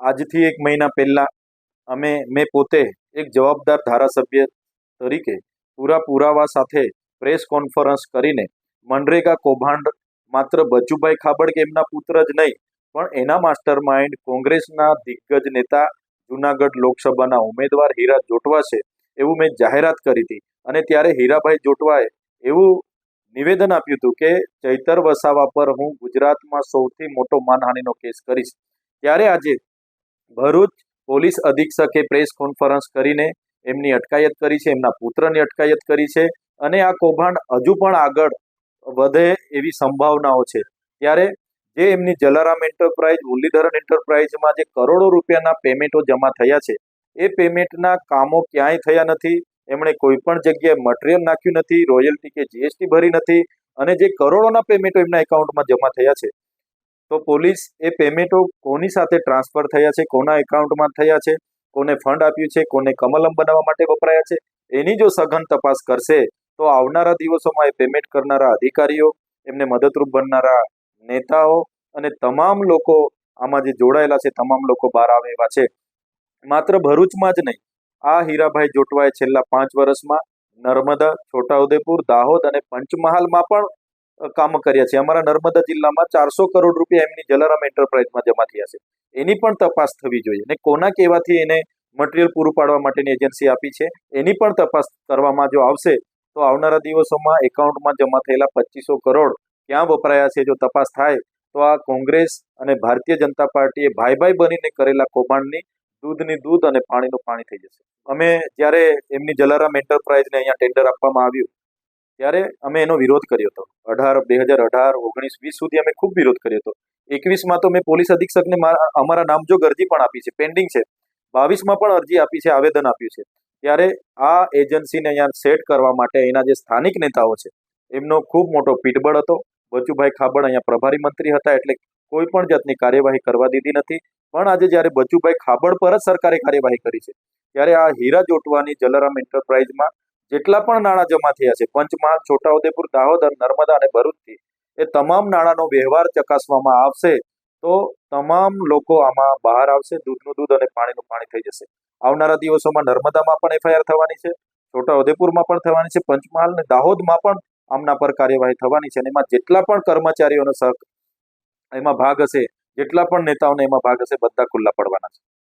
આજથી એક મહિના પહેલાં અમે, મેં પોતે એક જવાબદાર ધારાસભ્ય તરીકે પૂરા પુરાવા સાથે પ્રેસ કોન્ફરન્સ કરીને મનરેગા કૌભાંડ માત્ર બચુભાઈ ખાબડ કે એમના પુત્ર જ નહીં, પણ એના માસ્ટર માઇન્ડ કોંગ્રેસના દિગ્ગજ નેતા, જુનાગઢ લોકસભાના ઉમેદવાર હીરા જોટવા છે, એવું મેં જાહેરાત કરી હતી. અને ત્યારે હીરાભાઈ જોટવાએ એવું નિવેદન આપ્યું હતું કે, ચૈતર વસાવા પર હું ગુજરાતમાં સૌથી મોટો માનહાનિનો કેસ કરીશ. ત્યારે આજે ભરૂચ પોલીસ અધિક્ષકે પ્રેસ કોન્ફરન્સ કરીને એમની અટકાયત કરી છે, એમના પુત્રની અટકાયત કરી છે અને આ કૌભાંડ હજુ પણ આગળ વધે એવી સંભાવનાઓ છે. ત્યારે જે એમની જલારામ એન્ટરપ્રાઇઝ મુરલીધરન એન્ટરપ્રાઇઝમાં જે કરોડો રૂપિયાના પેમેન્ટો જમા થયા છે, એ પેમેન્ટના કામો ક્યાંય થયા નથી, એમણે કોઈ પણ જગ્યાએ મટીરિયલ નાખ્યું નથી, રોયલ્ટી કે જીએસટી ભરી નથી અને જે કરોડોના પેમેન્ટો એમના એકાઉન્ટમાં જમા થયા છે તો પોલીસ એ પેમેન્ટો કોની સાથે ટ્રાન્સફર થયા છે, કોના એકાઉન્ટમાં થયા છે, કોને ફંડ આપ્યું છે, કોને કમલમ બનાવવા માટે વપરાયા છે, એની જો સઘન તપાસ કરશે, તો આવનારા દિવસોમાં એ પેમેન્ટ કરનારા અધિકારીઓ, એમને મદદરૂપ બનનારા નેતાઓ અને તમામ લોકો આમાં જે જોડાયેલા છે, તમામ લોકો બહાર આવે એવા છે. માત્ર ભરૂચમાં જ નહીં, આ હીરાભાઈ જોટવાએ છેલ્લા પાંચ વર્ષમાં નર્મદા, છોટાઉદેપુર, દાહોદ અને પંચમહાલમાં પણ કામ કર્યા છે. અમારા નર્મદા જિલ્લામાં ચારસો કરોડ રૂપિયા એમની જલારામ એન્ટરપ્રાઇઝમાં જમા થયા છે. એની પણ તપાસ થવી જોઈએ અને કોના કહેવાથી એને મટીરિયલ પૂરું પાડવા માટેની એજન્સી આપી છે, એની પણ તપાસ કરવામાં જો આવશે, તો આવનારા દિવસોમાં એકાઉન્ટમાં જમા થયેલા પચીસો કરોડ ક્યાં વપરાયા છે જો તપાસ થાય, તો આ કોંગ્રેસ અને ભારતીય જનતા પાર્ટીએ ભાઈ ભાઈ બનીને કરેલા કૌભાંડની દૂધની દૂધ અને પાણીનું પાણી થઈ જશે. અમે જ્યારે એમની જલારામ એન્ટરપ્રાઇઝને અહીંયા ટેન્ડર આપવામાં આવ્યું ત્યારે અમે એનો વિરોધ કર્યો હતો. અઢાર, બે હજાર અઢાર, ઓગણીસ, વીસ સુધી અમે ખૂબ વિરોધ કર્યો હતો. એકવીસમાં તો મેં પોલીસ અધિક્ષકને અમારા અમારા નામજોગ અરજી પણ આપી છે પેન્ડિંગ છે. બાવીસમાં પણ અરજી આપી છે, આવેદન આપ્યું છે. ત્યારે આ એજન્સીને અહીંયા સેટ કરવા માટે એના જે સ્થાનિક નેતાઓ છે, એમનો ખૂબ મોટો પીઠબળ હતો. બચુભાઈ ખાબડ અહીંયા પ્રભારી મંત્રી હતા, એટલે કોઈ પણ જાતની કાર્યવાહી કરવા દીધી નથી. પણ આજે જ્યારે બચુભાઈ ખાબડ પર જ સરકારે કાર્યવાહી કરી છે, ત્યારે આ હીરા જોટવાની જલારામ એન્ટરપ્રાઇઝમાં જેટલા પણ નાણાં જમા થયા છે, પંચમહાલ, છોટાઉદેપુર, દાહોદ નર્મદા અને ભરૂચથી, એ તમામ નાણાંનો વ્યવહાર ચકાસવામાં આવશે તો તમામ લોકો આમાં બહાર આવશે, દૂધનું દૂધ અને પાણીનું પાણી થઈ જશે. આવનારા દિવસોમાં નર્મદામાં પણ એફઆઈઆર થવાની છે, છોટાઉદેપુરમાં પણ થવાની છે, પંચમહાલ અને દાહોદમાં પણ આમના પર કાર્યવાહી થવાની છે અને એમાં જેટલા પણ કર્મચારીઓનો સહક એમાં ભાગ હશે, જેટલા પણ નેતાઓને એમાં ભાગ હશે, બધા ખુલ્લા પડવાના છે.